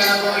Yeah.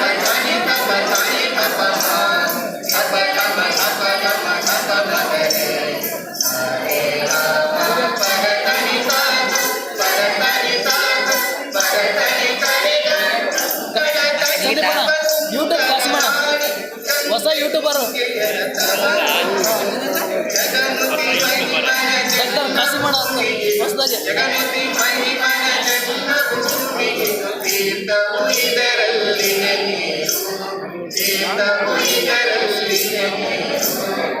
Super sector కాసి ಮಾಡ ಹೊಸದಾಗಿ ಇದರಲ್ಲಿ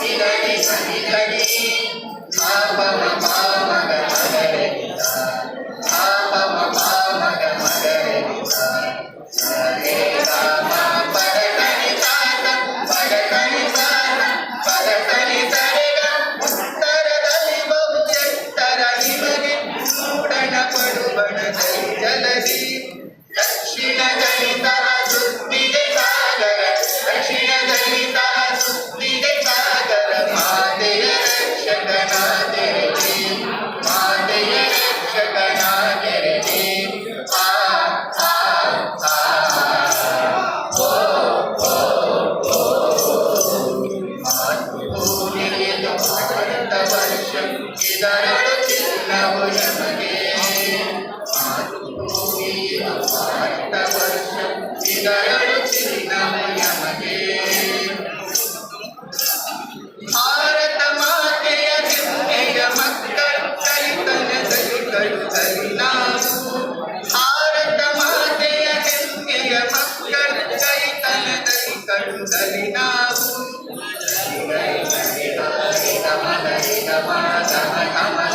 சிலடி சனிதடி பாவன பாவன மகடி Come on, come on.